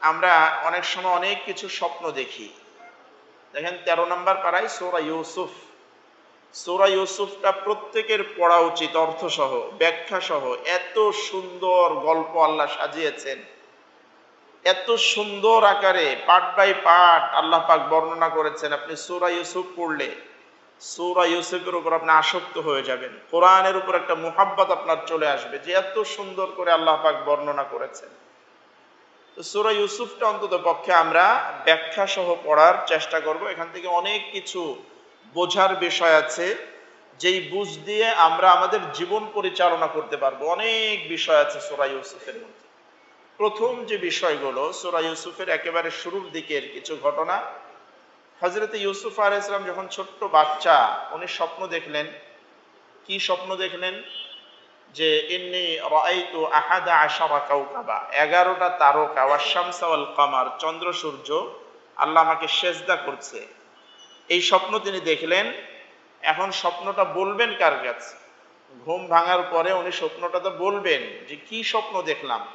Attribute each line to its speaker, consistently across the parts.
Speaker 1: আমরা অনেক সময় অনেক কিছু স্বপ্ন দেখি। দেখেন তেরো নম্বর পাড়ায় সোরা ইউসুফ। সোরা ইউসুফটা প্রত্যেকের পড়া উচিত, অর্থসহ ব্যাখ্যা সহ এত সুন্দর গল্প আল্লাহ সাজিয়েছেন। এত সুন্দর আকারে, পার্ট বাই পার্ট আল্লাহ পাক বর্ণনা করেছেন। আপনি সুরা ইউসুফ পড়লে সুরা ইউসুফের উপর আপনি আসক্ত হয়ে যাবেন। কোরআনের উপর একটা মোহাব্বত আপনার চলে আসবে যে এত সুন্দর করে আল্লাহ পাক বর্ণনা করেছেন। সুরা ইউসুফটা অন্তত পক্ষে আমরা ব্যাখ্যা সহ পড়ার চেষ্টা করব। এখান থেকে অনেক কিছু বোঝার বিষয় আছে, যেই বুঝ দিয়ে আমরা আমাদের জীবন পরিচালনা করতে পারব। অনেক বিষয় আছে সুরা ইউসুফের মধ্যে। প্রথম যে বিষয়গুলো, সুরা ইউসুফের একেবারে শুরুর দিকের কিছু ঘটনা। হজরত ইউসুফ আল ইসলাম যখন ছোট্ট বাচ্চা, উনি স্বপ্ন দেখলেন। কি স্বপ্ন দেখলেন? যে, ইন্নি রাআইতু আহাদা আশারা কাউকাবা এগারোটা তারকা ওয়াশামসা ওয়াল কামার চন্দ্র, সূর্য আল্লাহ আমাকে সেজদা করছে। এই স্বপ্ন তিনি দেখলেন। এখন স্বপ্নটা বলবেন কার কাছে? ঘুম ভাঙার পরে উনি স্বপ্নটা তো বলবেন যে, কি স্বপ্ন দেখলাম?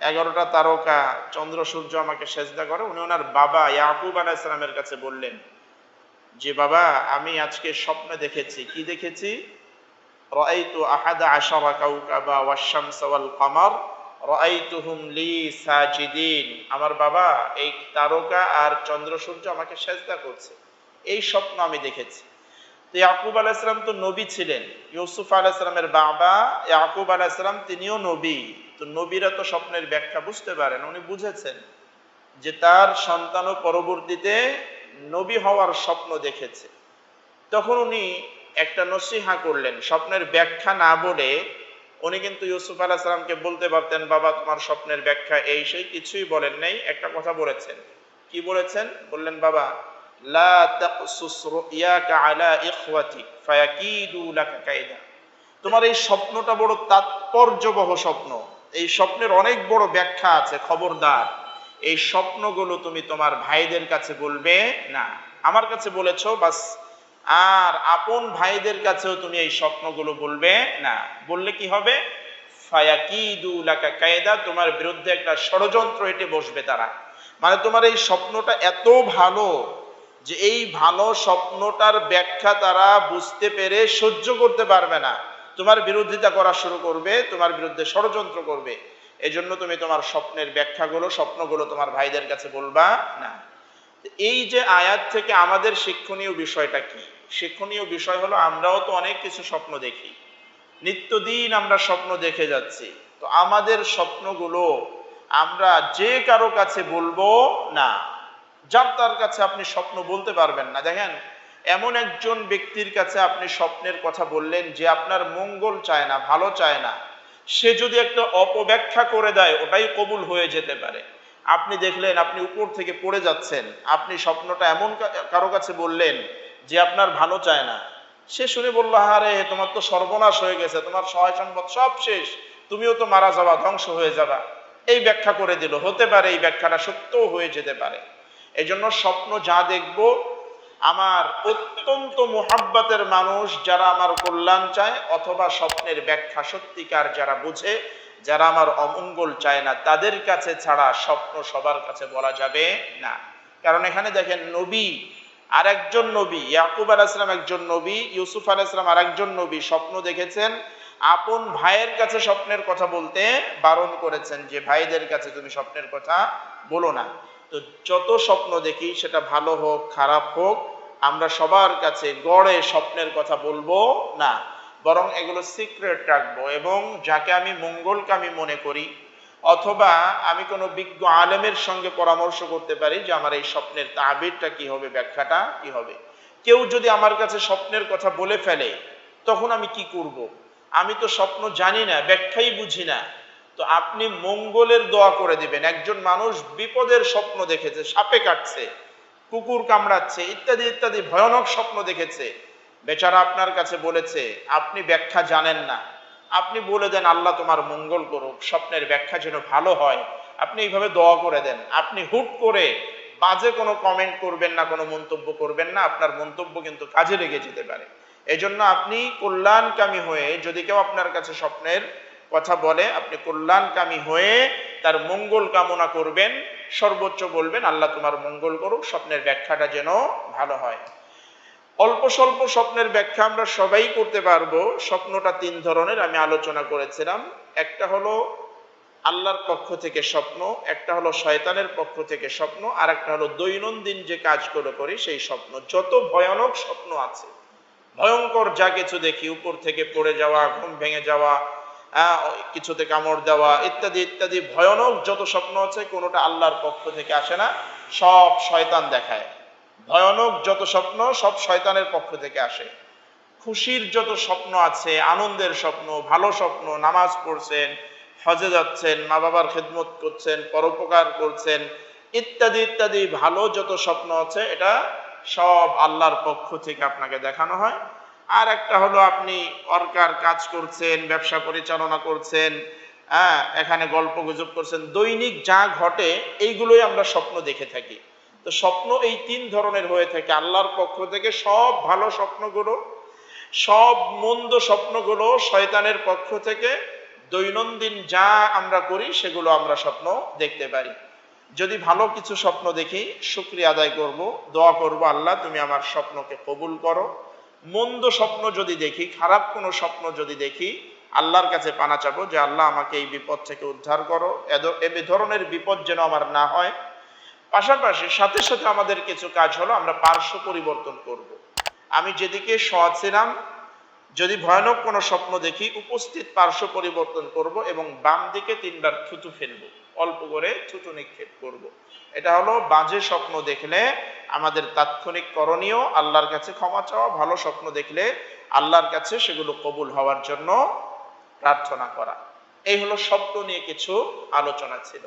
Speaker 1: এগারোটা তারকা, চন্দ্র, সূর্য আমাকে সেজদা করে। উনি ওনার বাবা ইয়াকুব আলাহ ইসলামের কাছে বললেন, যে বাবা, আমি আজকে স্বপ্নে দেখেছি। কি দেখেছি? আহাদা আশারা কাউকাবা ওয়াশ-শামস ওয়াল কামার রাআইতুহুম লি সাজিদিন আমার বাবা এই তারকা আর চন্দ্র সূর্য আমাকে সেজদা করছে। এই স্বপ্ন আমি দেখেছি। তো ইয়াকুব আলাইহিস সালাম তো নবী ছিলেন। ইউসুফ আলাইহিস সালামের বাবা ইয়াকুব আলাইহিস সালাম তিনিও নবী। তো নবীরা তো স্বপ্নের ব্যাখ্যা বুঝতে পারেন। উনি বুঝেছেন যে তার সন্তানও পরবর্তীতে নবী হওয়ার স্বপ্ন দেখেছে। তখন উনি একটা নসিহা করলেন, স্বপ্নের ব্যাখ্যা না বলে উনি কিন্তু ইউসুফ আলাহ সালামকে বলতে পারতেন, বাবা, তোমার স্বপ্নের ব্যাখ্যা এই সেই। কিছুই বলেন নাই, একটা কথা বলেছেন। কি বলেছেন? বললেন, বাবা তোমার এই স্বপ্নটা বড় তাৎপর্যবহ স্বপ্ন। এই স্বপ্নের অনেক বড় ব্যাখ্যা আছে, খবরদার। এই স্বপ্নগুলো তুমি তোমার ভাইদের কাছে বলবে না। আমার কাছে বলেছ, বাস আর আপন ভাইদের কাছেও তুমি এই স্বপ্নগুলো বলবে না। বললে কি হবে? তোমার বিরুদ্ধে একটা ষড়যন্ত্র এটে বসবে তারা। মানে তোমার এই স্বপ্নটা এত ভালো যে এই ভালো স্বপ্নটার ব্যাখ্যা তারা বুঝতে পেরে সহ্য করতে পারবে না। তোমার বিরোধিতা করা শুরু করবে, তোমার বিরুদ্ধে ষড়যন্ত্র করবে। এজন্য তুমি তোমার স্বপ্নের ব্যাখ্যাগুলো, স্বপ্নগুলো তোমার ভাইদের কাছে বলবা না। এই যে আয়াত থেকে আমাদের শিক্ষণীয় বিষয়টা কি? শিক্ষণীয় বিষয় হলো, আমরাও তো অনেক কিছু স্বপ্ন দেখি। নিত্যদিন আমরা স্বপ্ন দেখে যাচ্ছি। তো আমাদের স্বপ্নগুলো আমরা যে কারও কাছে বলব না, যার তার কাছে আপনি স্বপ্ন বলতে পারবেন না। দেখেন, এমন একজন ব্যক্তির কাছে আপনি স্বপ্নের কথা বললেন যে আপনার মঙ্গল চায় না, ভালো চায় না। সে যদি একটা অপব্যাখ্যা করে দেয়, ওটাই কবুল হয়ে যেতে পারে। আপনি দেখলেন, আপনি উপর থেকে পড়ে যাচ্ছেন। আপনি স্বপ্নটা এমন কারও কাছে বললেন যে আপনার ভালো চায় না। সে শুনে বলল, আরে, তোমার তো সর্বনাশ হয়ে গেছে, তোমার সহায় সম্পদ সব শেষ, তুমিও তো মারা যাবা ধ্বংস হয়ে যাবা। এই ব্যাখ্যা করে দিল। হতে পারে এই ব্যাখ্যাটা সত্যও হয়ে যেতে পারে। এই জন্য স্বপ্ন যা দেখব, আমার অত্যন্ত মোহাব্বতের মানুষ যারা আমার কল্যাণ চায়, অথবা স্বপ্নের ব্যাখ্যা সত্যিকার যারা বুঝে, যারা আমার অমঙ্গল চায় না, তাদের কাছে ছাড়া স্বপ্ন সবার কাছে বলা যাবে না। কারণ এখানে দেখেন, নবী আর একজন নবী, ইয়াকুব আলাইসলাম একজন নবী, ইউসুফ আলাইসলাম আর একজন নবী, স্বপ্ন দেখেছেন, আপন ভাইয়ের কাছে স্বপ্নের কথা বলতে বারণ করেছেন যে, ভাইদের কাছে তুমি স্বপ্নের কথা বলো না। তো যত স্বপ্ন দেখি, সেটা ভালো হোক, খারাপ হোক, আমরা সবার কাছে গড়ে স্বপ্নের কথা বলব না। বরং এগুলো সিক্রেট রাখব এবং যাকে আমি মঙ্গলকামী মনে করি অথবা আমি কোনো বিজ্ঞ আলেমের সঙ্গে পরামর্শ করতে পারি যে আমার এই স্বপ্নের তাবিরটা কি হবে, ব্যাখ্যাটা কি হবে। কেউ যদি আমার কাছে স্বপ্নের কথা বলে ফেলে, তখন আমি কি করব। আমি তো স্বপ্ন জানি না, ব্যাখ্যাই বুঝি না। তো আপনি মঙ্গলের দোয়া করে দিবেন। একজন মানুষ বিপদের স্বপ্ন দেখেছে, সাপে কাটছে, কুকুর কামড়াচ্ছে, ইত্যাদি ইত্যাদি ভয়ানক স্বপ্ন দেখেছে। বেচারা আপনার কাছে বলেছে, আপনি ব্যাখ্যা জানেন না। আপনি বলে দেন, আল্লাহ তোমার মঙ্গল করুক, স্বপ্নের ব্যাখ্যা যেন ভালো হয়। আপনি এইভাবে দোয়া করে দেন। আপনি হুট করে বাজে কোনো কমেন্ট করবেন না, কোনো মন্তব্য করবেন না, আপনার মন্তব্য কিন্তু কাজে লেগে যেতে পারে। এজন্য আপনি কল্যাণকামী হয়ে, যদি কেউ আপনার কাছে স্বপ্নের কথা বলে, আপনি কল্যাণকামী হয়ে তার মঙ্গল কামনা করবেন, সর্বোচ্চ বলবেন, আল্লাহ তোমার মঙ্গল করুক, স্বপ্নের ব্যাখ্যাটা যেন ভালো হয়। অল্প স্বল্প স্বপ্নের ব্যাখ্যা আমরা সবাই করতে পারব। স্বপ্নটা তিন ধরনের আমি আলোচনা করেছিলাম। একটা হলো আল্লাহর পক্ষ থেকে স্বপ্ন, একটা হলো শয়তানের পক্ষ থেকে স্বপ্ন আর একটা হলো দৈনন্দিন যে কাজগুলো করি সেই স্বপ্ন। যত ভয়ানক স্বপ্ন আছে, ভয়ঙ্কর যা কিছু দেখি, উপর থেকে পড়ে যাওয়া, ঘুম ভেঙে যাওয়া কিছুতে কামড় দেওয়া, ইত্যাদি ইত্যাদি, ভয়ানক যত স্বপ্ন আছে কোনোটা আল্লাহর পক্ষ থেকে আসে না, সব শয়তান দেখায়। ভয়ানক যত স্বপ্ন সব শয়তানের পক্ষ থেকে আসে। খুশির যত স্বপ্ন আছে, আনন্দের স্বপ্ন, ভালো স্বপ্ন, নামাজ পড়ছেন, হজে যাচ্ছেন মা বাবার খেদমত করছেন, পরোপকার করছেন, ইত্যাদি ইত্যাদি, ভালো যত স্বপ্ন আছে, এটা সব আল্লাহর পক্ষ থেকে আপনাকে দেখানো হয়। আর একটা হলো আপনি অর্কার কাজ করছেন, ব্যবসা পরিচালনা করছেন হ্যাঁ এখানে গল্প গুজব করছেন, দৈনিক যা ঘটে, এইগুলোই আমরা স্বপ্ন দেখে থাকি। তো স্বপ্ন এই তিন ধরনের হয়ে থাকে, আল্লাহর পক্ষ থেকে সব ভালো স্বপ্নগুলো, সব মন্দ স্বপ্নগুলো শয়তানের পক্ষ থেকে দৈনন্দিন যা আমরা করি সেগুলো আমরা স্বপ্ন দেখতে পারি। যদি ভালো কিছু স্বপ্ন দেখি, শুক্রিয়া আদায় করব, দোয়া করব, আল্লাহ তুমি আমার স্বপ্নকে কবুল করো। মন্দ স্বপ্ন যদি দেখি, খারাপ কোনো স্বপ্ন যদি দেখি, আল্লাহর কাছে পানা চাবো যে আল্লাহ আমাকে এই বিপদ থেকে উদ্ধার করো। এ ধরনের বিপদ যেন আমার না হয় পাশাপাশি সাথে সাথে আমাদের কিছু কাজ হলো, আমরা পার্শ্ব পরিবর্তন করব। আমি যেদিকে সৎ ছিলাম, যদি ভয়ানক কোনো স্বপ্ন দেখি, উপস্থিত পার্শ্ব পরিবর্তন করব এবং বাম দিকে তিনবার থুতু ফেলব, অল্প করে থুতু নিক্ষেপ করব। এটা হলো বাজে স্বপ্ন দেখলে আমাদের তাৎক্ষণিক করণীয়, আল্লাহর কাছে ক্ষমা চাওয়া, ভালো স্বপ্ন দেখলে আল্লাহর কাছে সেগুলো কবুল হওয়ার জন্য প্রার্থনা করা এই হলো স্বপ্ন নিয়ে কিছু আলোচনা ছিল